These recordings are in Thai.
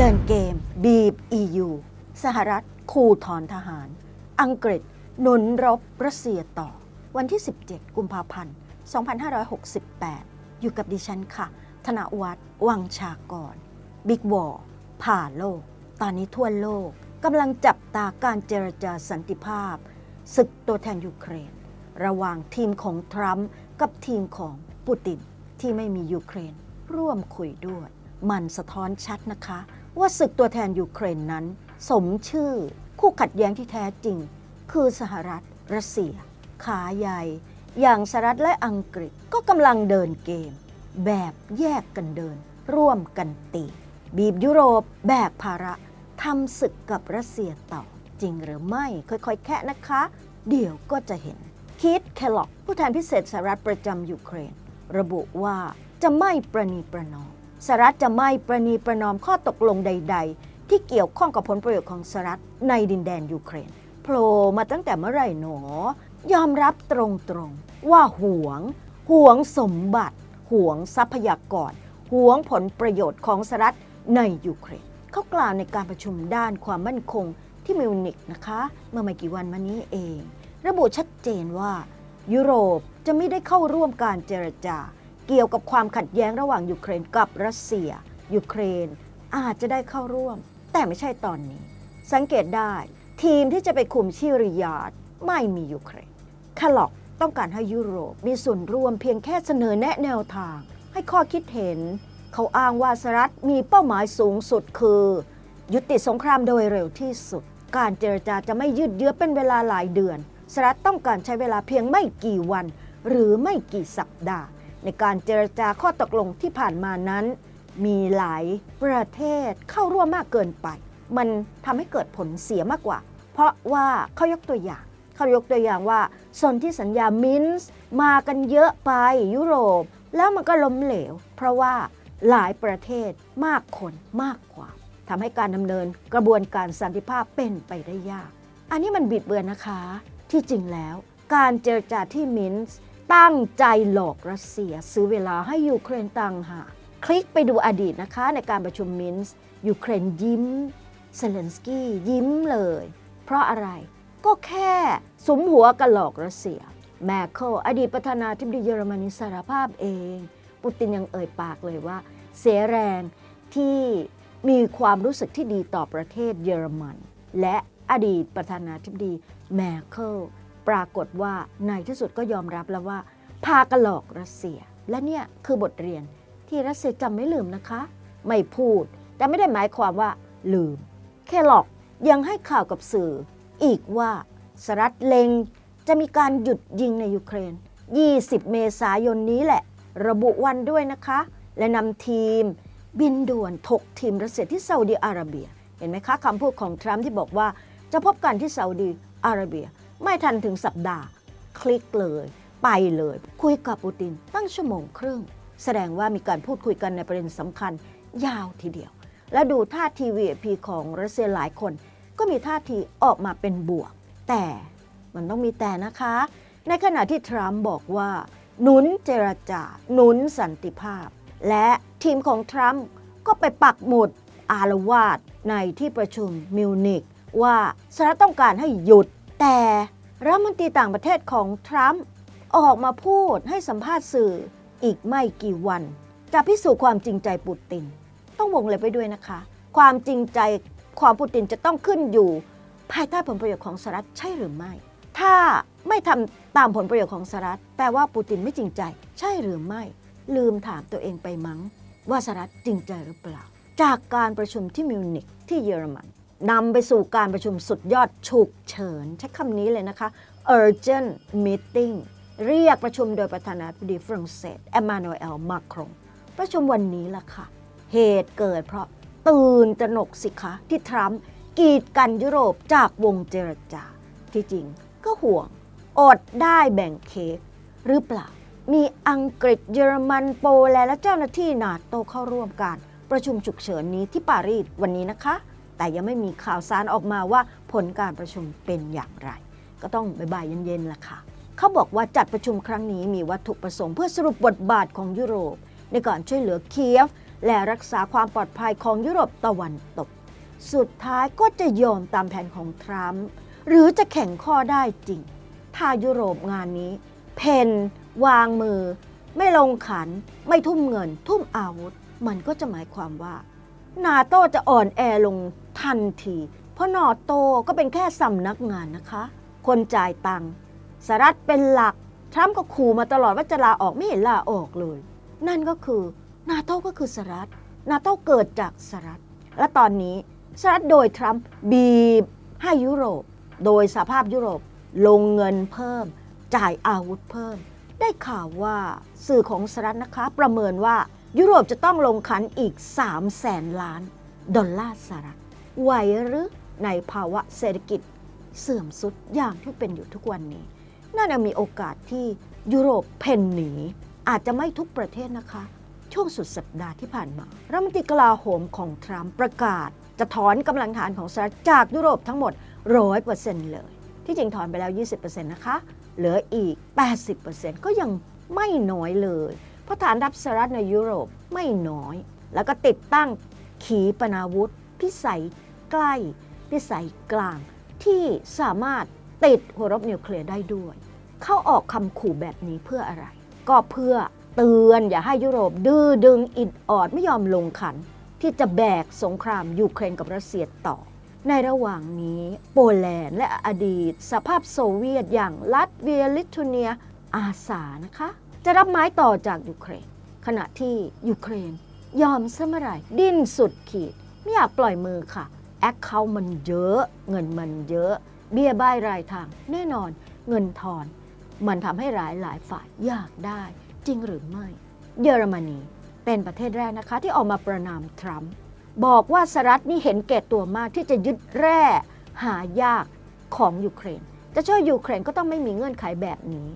เดินเกม บีบ EU สหรัฐขู่ถอนทหาร อังกฤษ หนุนรบรัสเซียต่อ วันที่ 17 กุมภาพันธ์ 2568 อยู่กับดิฉันค่ะ ธนวัฒน์วังชากร บิ๊กวอร์ผ่าโลก ตอนนี้ทั่วโลกกำลังจับตาการเจรจาสันติภาพ ศึกตัวแทนยูเครน ระหว่างทีมของทรัมป์กับทีมของปูตินที่ไม่มียูเครน ร่วมคุยด้วย มันสะท้อนชัดนะคะ ว่าศึกตัวแทนยูเครนนั้น สมชื่อคู่ขัดแย้งที่แท้จริง คือสหรัฐรัสเซีย ขาใหญ่ อย่างสหรัฐและอังกฤษก็กำลังเดินเกม แบบแยกกันเดิน ร่วมกันตี บีบยุโรปแบกภาระทำศึกกับรัสเซียต่อจริงหรือไม่ค่อยๆ แค่นะคะ เดี๋ยวก็จะเห็นคิดแคลล็อกผู้แทนพิเศษสหรัฐประจำยูเครน ระบุว่าจะไม่ประนีประนอม สหรัฐจะไม่ประนีประนอมข้อตกลงใด ๆ ที่เกี่ยวข้องกับผลประโยชน์ของสหรัฐในดินแดนยูเครนโผล่มาตั้งแต่เมื่อไหร่หนอ ยอมรับตรงๆ ว่าหวงหวงสมบัติหวงทรัพยากรหวงผลประโยชน์ของสหรัฐในยูเครนเขากล่าวในการประชุมด้านความมั่นคงที่มิวนิกนะคะ เมื่อไม่กี่วันมานี้เอง ระบุชัดเจนว่า ยุโรปจะไม่ได้เข้าร่วมการเจรจา เกี่ยวกับความขัดแย้งระหว่างยูเครนกับรัสเซียยูเครนอาจจะได้เข้าร่วม แต่ไม่ใช่ตอนนี้ สังเกตได้ทีมที่จะไปคุมชิริยาดไม่มียูเครนคาล็อกต้องการให้ยุโรปมีส่วนร่วมเพียงแค่เสนอแนะแนวทาง ให้ข้อคิดเห็น เขาอ้างว่าสหรัฐมีเป้าหมายสูงสุดคือ ยุติสงครามโดยเร็วที่สุด การเจรจาจะไม่ยืดเยื้อเป็นเวลาหลายเดือนสหรัฐต้องการใช้เวลาเพียงไม่กี่วัน หรือไม่กี่สัปดาห์ ในการเจรจาข้อตกลงที่ผ่านมานั้น มีหลายประเทศเข้าร่วมมากเกินไป มันทำให้เกิดผลเสียมากกว่า เพราะว่าเขายกตัวอย่างเขายกตัวอย่างว่าสนที่สัญญามินส์มากันเยอะไปยุโรป แล้วมันก็ล้มเหลว เพราะว่าหลายประเทศมากคนมากความทำให้การดำเนินกระบวนการสันติภาพเป็นไปได้ยาก อันนี้มันบิดเบือนนะคะ ที่จริงแล้ว การเจรจาที่มินส์ ตั้งใจหลอกรัสเซีย ซื้อเวลาให้ยูเครนต่างหากคลิกไปดูอดีตนะคะในการประชุมมินส์ยูเครนยิ้มเซเลนสกี้ยิ้มเลย เพราะอะไรก็แค่สมหัวกันหลอกรัสเซีย แมคเคิลอดีตประธานาธิบดีเยอรมนีสารภาพเองปูตินยังเอ่ยปากเลยว่า เสียแรงที่มีความรู้สึกที่ดีต่อประเทศเยอรมัน และอดีตประธานาธิบดีแมคเคิล ปรากฏว่าในที่สุดก็ยอมรับแล้วว่า พากระหลอกรัสเซีย และเนี่ยคือบทเรียนที่รัสเซียจำไม่ลืมนะคะ ไม่พูด แต่ไม่ได้หมายความว่า ลืม แค่หลอกยังให้ข่าวกับสื่อ อีกว่าสหรัฐเลงจะมีการหยุดยิงในยูเครน 20 เมษายนนี้แหละ ระบุวันด้วยนะคะ และนำทีม บินด่วนถกทีมรัสเซียที่ซาอุดีอาระเบีย เห็นไหมคะคำพูดของทรัมป์ที่บอกว่าจะพบกันที่ซาอุดีอาระเบีย ไม่ทันถึงสัปดาห์ คลิกเลย ไปเลย คุยกับปูติน ตั้งชั่วโมงครึ่ง แสดงว่ามีการพูดคุยกันในประเด็นสำคัญยาวทีเดียว และดูท่าที VIP ของรัสเซียหลายคน ก็มีท่าทีออกมาเป็นบวก แต่มันต้องมีแต่นะคะ ในขณะที่ทรัมป์บอกว่า หนุนเจรจา หนุนสันติภาพ และทีมของทรัมป์ก็ไปปักหมุดอารวาสในที่ประชุมมิวนิกว่าสหรัฐต้องการให้หยุด แต่รัฐมนตรีต่างประเทศของทรัมป์ออกมาพูดให้สัมภาษณ์สื่ออีกไม่กี่วัน จะพิสูจน์ความจริงใจปูติน ต้องวงเล็บไปด้วยนะคะ ความจริงใจความปูตินจะต้องขึ้นอยู่ ภายใต้ผลประโยชน์ของสหรัฐใช่หรือไม่ ถ้าไม่ทำตามผลประโยชน์ของสหรัฐแปลว่าปูตินไม่จริงใจ ใช่หรือไม่ ลืมถามตัวเองไปมั้ง ว่าสหรัฐจริงใจหรือเปล่า จากการประชุมที่มิวนิกที่เยอรมัน นำไปสู่การประชุมสุดยอดฉุกเฉิน ใช้คำนี้เลยนะคะ urgent meeting เรียกประชุมโดยประธานาธิบดีฝรั่งเศสเอมานูเอล มาครง ประชุมวันนี้ล่ะค่ะ เหตุเกิดเพราะตื่นตระหนกสิคะที่ทรัมป์กีดกันยุโรปจากวงเจรจา ที่จริงก็ห่วง อดได้แบ่งเค้กหรือเปล่า มีอังกฤษเยอรมันโปแลนด์และเจ้าหน้าที่นาโตเข้าร่วมการประชุมฉุกเฉินนี้ที่ปารีสวันนี้นะคะ แต่ยังไม่มีข่าวสารออกมาว่าผลการประชุมเป็นอย่างไร ก็ต้องบ่ายเย็นๆล่ะค่ะเขาบอกว่าจัดประชุมครั้งนี้มีวัตถุประสงค์เพื่อสรุปบทบาทของยุโรป ในการช่วยเหลือเคียฟ และรักษาความปลอดภัยของยุโรปตะวันตก สุดท้ายก็จะยอมตามแผนของทรัมป์หรือจะแข่งข้อได้จริง ถ้ายุโรปงานนี้ เพนวางมือ ไม่ลงขัน ไม่ทุ่มเงิน ทุ่มอาวุธ มันก็จะหมายความว่า นาโตจะอ่อนแอลง ทันที เพราะนาโตก็เป็นแค่สำนักงานนะคะ คนจ่ายตังค์สหรัฐเป็นหลัก ทรัมป์ก็ขู่มาตลอดว่าจะลาออกไม่เห็นลาออกเลย นั่นก็คือนาโตก็คือสหรัฐนาโตเกิดจากสหรัฐ และตอนนี้สหรัฐโดยทรัมป์บีบให้ยุโรป โดยสภาพยุโรปลงเงินเพิ่ม จ่ายอาวุธเพิ่ม ได้ข่าวว่าสื่อของสหรัฐนะคะ ประเมินว่ายุโรปจะต้องลงขันอีก3แสนล้าน ดอลลาร์สหรัฐ ไหวหรือในภาวะเศรษฐกิจเสื่อมสุดอย่างที่เป็นอยู่ทุกวันนี้ น่าจะมีโอกาสที่ยุโรปเพ่นหนี อาจจะไม่ทุกประเทศนะคะ ช่วงสุดสัปดาห์ที่ผ่านมารัฐมนตรีกลาโหมของทรัมป์ประกาศ จะถอนกำลังฐานของสหรัฐจากยุโรปทั้งหมด 100%เลย ที่จริงถอนไปแล้ว 20%นะคะ เหลืออีก 80%ก็ยังไม่น้อยเลย เพราะฐานรับสหรัฐในยุโรปไม่น้อย แล้วก็ติดตั้งขีปนาวุธพิสัย ใกล้พิสัยกลางที่สามารถติดหัวรบนิวเคลียร์ได้ด้วย เขาออกคำขู่แบบนี้เพื่ออะไร ก็เพื่อเตือนอย่าให้ยุโรปดื้อดึงอิดออดไม่ยอมลงขัน ที่จะแบกสงครามยูเครนกับรัสเซียต่อ ในระหว่างนี้โปแลนด์และอดีต สภาพโซเวียตอย่างลัตเวียลิทัวเนียอาสานะคะ จะรับไม้ต่อจากยูเครน ขณะที่ยูเครน ยอมซะเมื่อไหร่ดิ้นสุดขีด ไม่อยากปล่อยมือค่ะ แอคเคาท์มันเยอะ เงินมันเยอะ เบี้ยบ้ายรายทาง แน่นอนเงินทอน มันทำให้หลายหลายฝ่ายอยากได้ จริงหรือไม่ เยอรมนีเป็นประเทศแรกนะคะที่ออกมาประนามทรัมป์บอกว่าสหรัฐนี่เห็นแก่ตัวมากที่จะยึดแร่หายากของยูเครน จะช่วยยูเครนก็ต้องไม่มีเงื่อนไขแบบนี้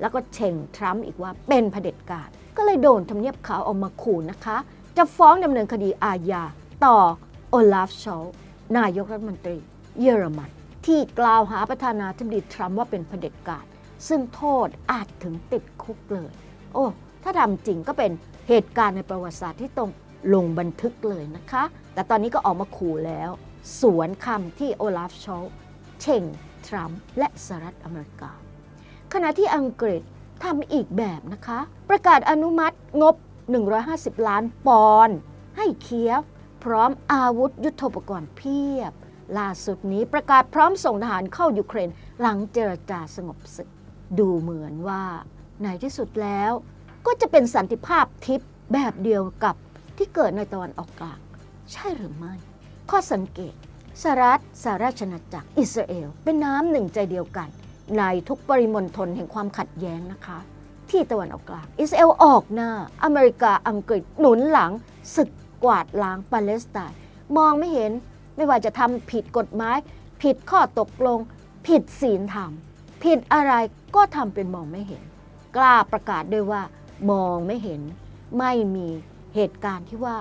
แล้วก็เชงทรัมป์อีกว่าเป็นเผด็จการ ก็เลยโดนทำเนียบขาวออกมาขู่นะคะ จะฟ้องดำเนินคดีอาญาต่อโอลาฟชอล นายกรัฐมนตรีเยอรมัน ที่กล่าวหาประธานาธิบดีทรัมป์ว่าเป็นเผด็จการซึ่งโทษอาจถึงติดคุกเลย โอ้ ถ้าทำจริงก็เป็นเหตุการณ์ในประวัติศาสตร์ที่ต้องลงบันทึกเลยนะคะ แต่ตอนนี้ก็ออกมาขู่แล้ว สวนคำที่โอลาฟชอลเชงทรัมป์และสหรัฐอเมริกา ขณะที่อังกฤษทำอีกแบบนะคะ ประกาศอนุมัติงบ 150 ล้านปอนด์ให้เคียฟ ร้อมอาวุธยุทโธปกรณ์เพียบ ล่าสุดนี้ประกาศพร้อมส่งทหารเข้ายูเครนหลังเจรจาสงบศึก ดูเหมือนว่าในที่สุดแล้ว ก็จะเป็นสันติภาพทิพย์แบบเดียวกับที่เกิดในตะวันออกกลางใช่หรือไม่ ข้อสังเกตสหรัฐสหราชอาณาจักรอิสราเอล เป็นน้ำหนึ่งใจเดียวกัน ในทุกปริมณฑลแห่งความขัดแย้งนะคะ ที่ตะวันออกกลางอิสราเอลออกหน้า อเมริกาอังกฤษหนุนหลังศึก กวาดล้างปาเลสไตน์มองไม่เห็นไม่ว่าจะทำผิดกฎหมาย ผิดข้อตกลง ผิดศีลธรรม ผิดอะไรก็ทำเป็นมองไม่เห็น กล้าประกาศด้วยว่า มองไม่เห็น ไม่มีเหตุการณ์ที่ว่า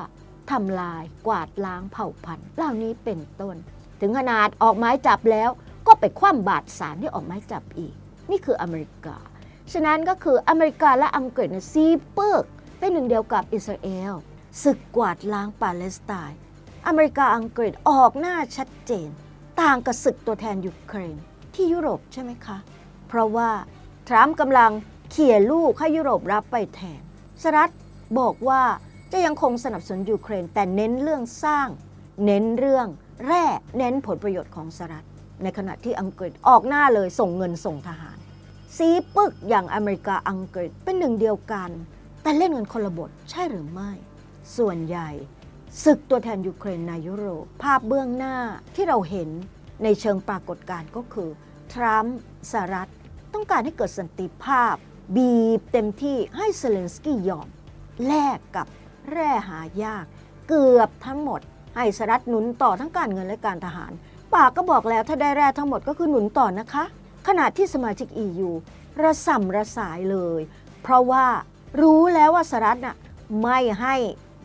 ทำลายกวาดล้างเผ่าพันธุ์เหล่านี้เป็นต้น ถึงขนาดออกหมายจับแล้วก็ไปคว่ำบาตรสารที่ออกหมายจับอีก นี่คืออเมริกา ฉะนั้นก็คืออเมริกาและอังกฤษเนยซีเปิกเป็นหนึ่งเดียวกับอิสราเอล ศึกกวาดล้างปาเลสไตน์ อเมริกาอังกฤษออกหน้าชัดเจน ต่างกับศึกตัวแทนยูเครนที่ยุโรปใช่ไหมคะ เพราะว่าทรัมป์กำลังเขี่ยลูกให้ยุโรปรับไปแทนสหรัฐบอกว่าจะยังคงสนับสนุนยูเครน แต่เน้นเรื่องสร้าง เน้นเรื่องแร่เน้นผลประโยชน์ของสหรัฐ ในขณะที่อังกฤษออกหน้าเลยส่งเงินส่งทหารซีปึกอย่างอเมริกาอังกฤษเป็นหนึ่งเดียวกัน แต่เล่นกันคนละบทใช่หรือไม่ ส่วนใหญ่ศึกตัวแทนยูเครนในยุโรป ภาพเบื้องหน้าที่เราเห็นในเชิงปรากฏการณ์ก็คือ ทรัมป์สหรัฐ ต้องการให้เกิดสันติภาพ บีบเต็มที่ให้เซเลนสกี้ยอม แลกกับแร่หายาก เกือบทั้งหมด ให้สหรัฐหนุนต่อทั้งการเงินและการทหาร ปากก็บอกแล้วถ้าได้แร่ทั้งหมดก็คือหนุนต่อนะคะ ขณะที่สมาชิก EU ระส่ำระสายเลย เพราะว่ารู้แล้วว่าสหรัฐน่ะไม่ให้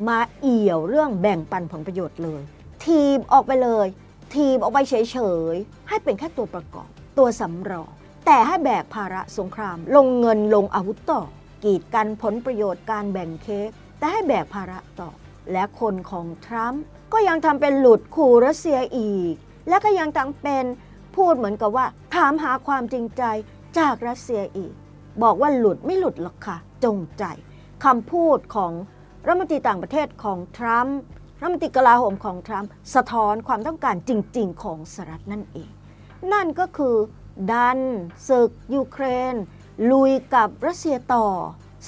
มาเอี่ยวเรื่องแบ่งปันผลประโยชน์เลย ทีมออกไปเลย ทีมออกไปเฉยๆ ให้เป็นแค่ตัวประกอบ ตัวสำรอง แต่ให้แบกภาระสงคราม ลงเงินลงอาวุธต่อ กีดกันผลประโยชน์การแบ่งเค้กแต่ให้แบกภาระต่อ และคนของทรัมป์ก็ยังทำเป็นหลุดขู่รัสเซียอีก และก็ยังทำเป็นพูดเหมือนกับว่า ถามหาความจริงใจจากรัสเซียอีก บอกว่าหลุดไม่หลุดหรอกค่ะ จงใจคำพูดของ รัฐมนตรีต่างประเทศของทรัมป์รัฐมนตรีกลาโหมของทรัมป์สะท้อนความต้องการจริง ๆ ของสหรัฐนั่นเอง นั่นก็คือดันศึกยูเครน ลุยกับรัสเซียต่อ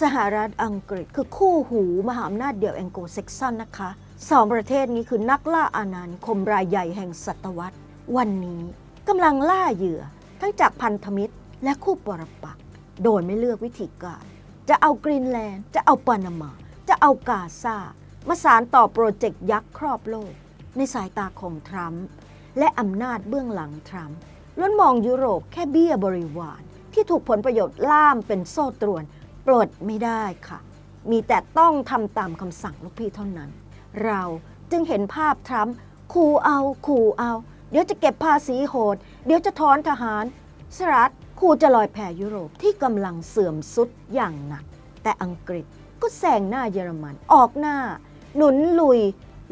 สหรัฐอังกฤษ คือคู่หูมหาอำนาจเดี่ยวแองโกลเซ็กซันนะคะสองประเทศนี้คือนักล่าอาณานิคมรายใหญ่แห่งศตวรรษ วันนี้กำลังล่าเหยื่อ ทั้งจากพันธมิตรและคู่ปรปักษ์โดยไม่เลือกวิธีการ จะเอากรีนแลนด์ จะเอาปานามา จะเอากาซามาสารต่อโปรเจกต์ยักษ์ครอบโลก ในสายตาของทรัมป์และอำนาจเบื้องหลังทรัมป์ล้วนมองยุโรปแค่เบี้ยบริวาร ที่ถูกผลประโยชน์ล่ามเป็นโซ่ตรวน ปลดไม่ได้ค่ะ มีแต่ต้องทำตามคำสั่งลูกพี่เท่านั้น เราจึงเห็นภาพทรัมป์ขู่เอาขู่เอา เดี๋ยวจะเก็บภาษีโหด เดี๋ยวจะถอนทหารสหรัฐขู่จะลอยแพยุโรปที่กำลังเสื่อมสุดอย่างหนัก แต่อังกฤษ ก็แซงหน้าเยอรมัน ออกหน้า หนุนลุย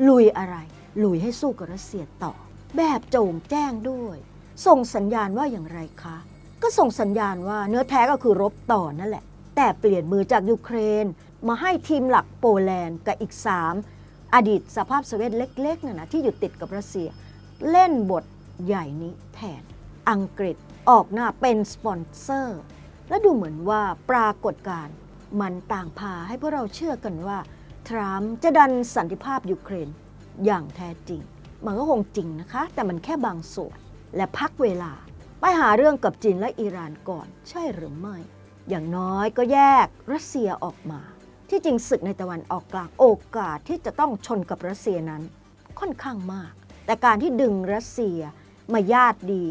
ลุยอะไร ลุยให้สู้กับรัสเซียต่อ แบบโจงแจ้งด้วย ส่งสัญญาณว่าอย่างไรคะ ก็ส่งสัญญาณว่าเนื้อแท้ก็คือรบต่อนั่นแหละ แต่เปลี่ยนมือจากยูเครน มาให้ทีมหลักโปแลนด์กับอีก 3 อดีตสภาพโซเวียตเล็กๆน่ะนะที่อยู่ติดกับรัสเซีย เล่นบทใหญ่นี้แทน อังกฤษออกหน้าเป็นสปอนเซอร์ และดูเหมือนว่าปรากฏการณ์ มันต่างพาให้พวกเราเชื่อกันว่า ทรัมป์จะดันสันติภาพยูเครนอย่างแท้จริง มันก็คงจริงนะคะ แต่มันแค่บางส่วน และพักเวลา ไปหาเรื่องกับจีนและอิหร่านก่อน ใช่หรือไม่ อย่างน้อยก็แยกรัสเซียออกมา ที่จริงศึกในตะวันออกกลางโอกาสที่จะต้องชนกับรัสเซียนั้นค่อนข้างมาก แต่การที่ดึงรัสเซียมาญาติดี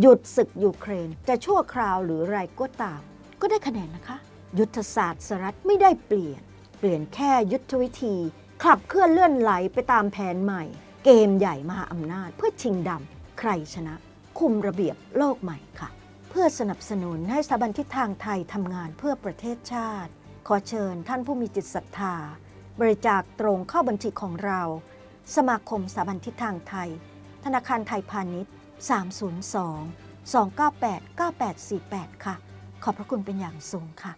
หยุดศึกยูเครน จะชั่วคราวหรือไรก็ตาม ก็ได้คะแนนนะคะ ยุทธศาสตร์สหรัฐไม่ได้เปลี่ยน เปลี่ยนแค่ยุทธวิธี ขับเคลื่อนเลื่อนไหลไปตามแผนใหม่ เกมใหญ่มหาอำนาจเพื่อชิงดำใครชนะ คุมระเบียบโลกใหม่ค่ะ เพื่อสนับสนุนให้สถาบันทิศทางไทยทำงานเพื่อประเทศชาติ ขอเชิญท่านผู้มีจิตศรัทธา บริจาคตรงเข้าบัญชีของเรา สมาคมสถาบันทิศทางไทย ธนาคารไทยพาณิชย์ 302 298 9848 ค่ะ ขอบพระคุณเป็นอย่างสูงค่ะ